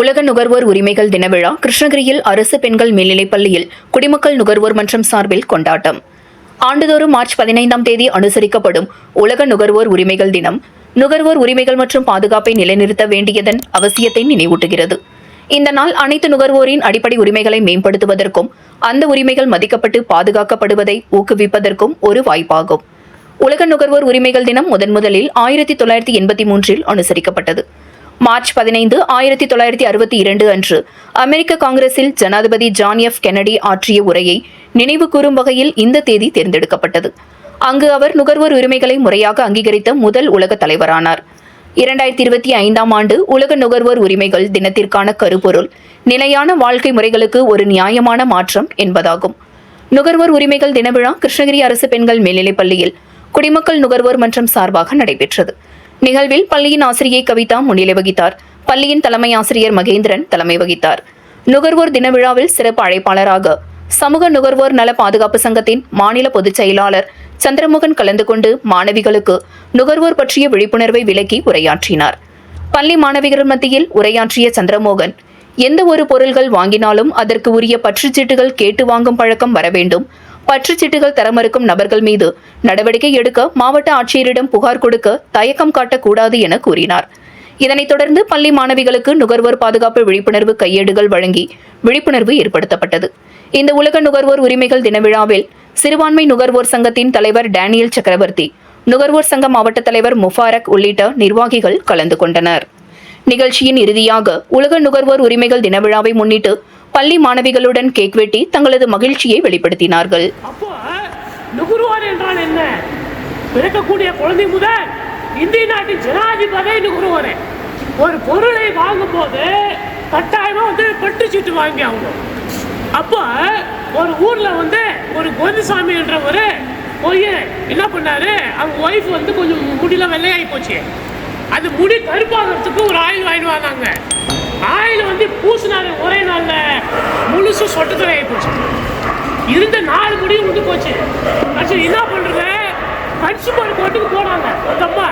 உலக நுகர்வோர் உரிமைகள் தின விழா கிருஷ்ணகிரியில் அரசு பெண்கள் மேல்நிலைப்பள்ளியில் குடிமக்கள் நுகர்வோர் மன்றம் சார்பில் கொண்டாட்டம். ஆண்டுதோறும் மார்ச் பதினைந்தாம் தேதி அனுசரிக்கப்படும் உலக நுகர்வோர் உரிமைகள் தினம் நுகர்வோர் உரிமைகள் மற்றும் பாதுகாப்பை நிலைநிறுத்த வேண்டியதன் அவசியத்தை நினைவூட்டுகிறது. இந்த நாள் அனைத்து நுகர்வோரின் அடிப்படை உரிமைகளை மேம்படுத்துவதற்கும் அந்த உரிமைகள் மதிக்கப்பட்டு பாதுகாக்கப்படுவதை ஊக்குவிப்பதற்கும் ஒரு வாய்ப்பாகும். உலக நுகர்வோர் உரிமைகள் தினம் முதன் முதலில் ஆயிரத்தி தொள்ளாயிரத்தி எண்பத்தி மூன்றில் அனுசரிக்கப்பட்டது. மார்ச் பதினைந்து ஆயிரத்தி தொள்ளாயிரத்தி அறுபத்தி இரண்டு அன்று அமெரிக்க காங்கிரஸில் ஜனாதிபதி ஜான் எஃப் கெனடி ஆற்றிய உரையை நினைவு கூறும் வகையில் இந்த தேதி தேர்ந்தெடுக்கப்பட்டது. அங்கு அவர் நுகர்வோர் உரிமைகளை முறையாக அங்கீகரித்த முதல் உலக தலைவரானார். இரண்டாயிரத்தி இருபத்தி ஐந்தாம் ஆண்டு உலக நுகர்வோர் உரிமைகள் தினத்திற்கான கருப்பொருள் நிலையான வாழ்க்கை முறைகளுக்கு ஒரு நியாயமான மாற்றம் என்பதாகும். நுகர்வோர் உரிமைகள் தின விழா கிருஷ்ணகிரி அரசு பெண்கள் மேல்நிலைப் பள்ளியில் குடிமக்கள் நுகர்வோர் மன்றம் சார்பாக நடைபெற்றது. நிகழ்வில் பள்ளியின் ஆசிரியை கவிதா முன்னிலை வகித்தார். பள்ளியின் தலைமை ஆசிரியர் மகேந்திரன் தலைமை வகித்தார். நுகர்வோர் தின விழாவில் சிறப்பு அழைப்பாளராக சமூக நுகர்வோர் நல பாதுகாப்பு சங்கத்தின் மாநில பொதுச் செயலாளர் சந்திரமோகன் கலந்து கொண்டு மாணவிகளுக்கு நுகர்வோர் பற்றிய விழிப்புணர்வை விளக்கி உரையாற்றினார். பள்ளி மாணவிகள் மத்தியில் உரையாற்றிய சந்திரமோகன் எந்த ஒரு பொருள்கள் வாங்கினாலும் அதற்கு உரிய பற்றுச்சீட்டுகள் கேட்டு வாங்கும் பழக்கம் வர வேண்டும். பற்றுச்சீட்டுகள் தர மறுக்கும் நபர்கள் மீது நடவடிக்கை எடுக்க மாவட்ட ஆட்சியரிடம் புகார் கொடுக்க தயக்கம் காட்டக்கூடாது என கூறினார். இதனைத் தொடர்ந்து பள்ளி மாணவிகளுக்கு நுகர்வோர் பாதுகாப்பு விழிப்புணர்வு கையேடுகள் வழங்கி விழிப்புணர்வு ஏற்படுத்தப்பட்டது. இந்த உலக நுகர்வோர் உரிமைகள் தின விழாவில் சிறுபான்மை நுகர்வோர் சங்கத்தின் தலைவர் டேனியல் சக்கரவர்த்தி நுகர்வோர் சங்க மாவட்ட தலைவர் முஃபாரக் உள்ளிட்ட நிர்வாகிகள் கலந்து கொண்டனர். நிகழ்ச்சியின் இறுதியாக உலக நுகர்வோர் உரிமைகள் தின விழாவை முன்னிட்டு பள்ளி மாணவிகளுடன் கேக் வெட்டி தங்களது மகிழ்ச்சியை வெளிப்படுத்தினார்கள். அப்போ நுகர்வோர் என்றால் என்ன? பிறக்கக்கூடிய குழந்தை முதல் இந்திய நாட்டின் ஜனாதிபதி நுகர்வோரே. ஒரு பொருளை வாங்கும்போது கட்டாயமா வந்து பட்டு சீட்டு வாங்கி அவங்க அப்போ ஒரு ஊர்ல வந்து ஒரு கோவிந்தசாமி என்றவர் போய் என்ன பண்ணாரு? அவங்க ஒய்ஃப் வந்து கொஞ்சம் முடியல வெள்ளையாகி போச்சு. அது முடி கருப்பாகிறதுக்கு ஒரு ஆயில் வாங்கிட்டு வந்தாங்க. ஆயில் பூசினாரு ஒரே நாளில் முழுசு சொட்டத்தில் ஆகி போச்சு. இருந்த நாலு முடியும் விட்டு போச்சு. கடைசி என்ன பண்ணுறது கன்சூமர் கோர்ட்டுக்கு போனாங்க. அந்த அம்மா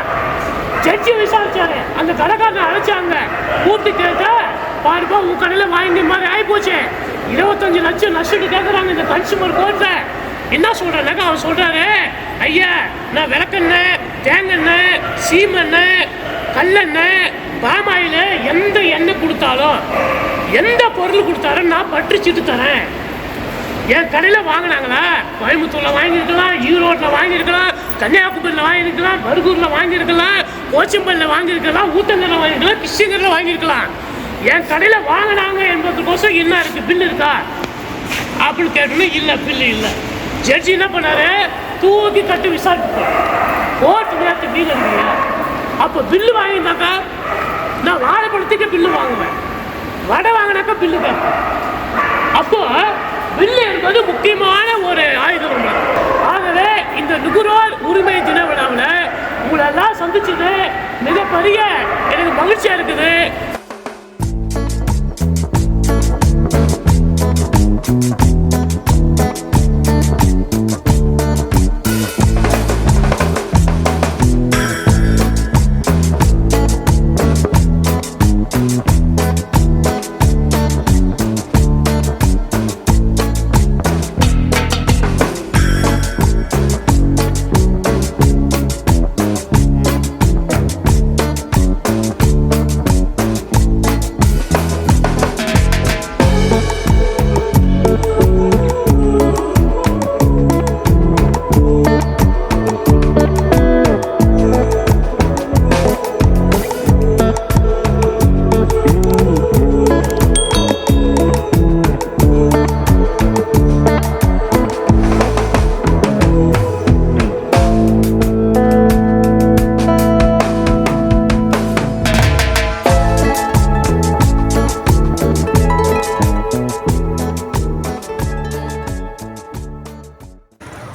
ஜட்ஜி விசாரிச்சாரு அந்த கடைக்காரனை அழைச்சாங்க. கூப்பிட்டு கேட்டா பாருப்பா உன் கடையில் வாங்கி மாதிரி ஆகி போச்சு. இருபத்தஞ்சு லட்சம் நஷ்டம் கேட்குறாங்க இந்த கன்சூமர் கோர்ட்டில் என்ன சொல்றேன்னாக்கா அவன் சொல்கிறாரு ஐயா நான் விளக்கெண்ணெய் தேங்கெண்ணெய் சீமெண்ணெய் கல்லெண்ணெய் பாமாயில் எந்த எண்ணெய் கொடுத்தாலும் எந்த பொருள் கொடுத்தாலும் நான் பற்று தரேன். என் கடையில் வாங்கினாங்களா? கோயம்புத்தூரில் வாங்கியிருக்கலாம் ஈரோட்டில் வாங்கியிருக்கலாம் கன்னியாகுமரியில் வாங்கியிருக்கலாம் பர்கூரில் வாங்கியிருக்கலாம் கோச்சம்பள்ளியில் வாங்கியிருக்கலாம் ஊத்தங்கரில் வாங்கியிருக்கலாம் கிருஷ்ணகிரியில் வாங்கியிருக்கலாம். என் கடையில் வாங்கினாங்க என்பதற்கோசம் என்ன இருக்குது பில் இருக்கா? அப்படின்னு கேட்டோன்னே இல்லை பில்லு இல்லை. ஜட்ஜி என்ன பண்ணாரு? தூக்கி கட்டு விசாரிப்பார் கோர்ட் நேரத்து பில் இல்லையா? அப்போ பில்லு வாங்கியிருந்தாக்கா? நான் வாழைப்பழத்துக்கு பில்லு வாங்குவேன். வடை வாங்கினாக்கா பில்லு கேட்பேன் அப்போ பில்லு என்பது முக்கியமான ஒரு ஆயுதம் ஒன்று. ஆகவே இந்த நுகர்வோர் உரிமை தின விழாவில் உங்களெல்லாம் சந்திச்சது மிகப்பெரிய எனக்கு மகிழ்ச்சியாக இருக்குது.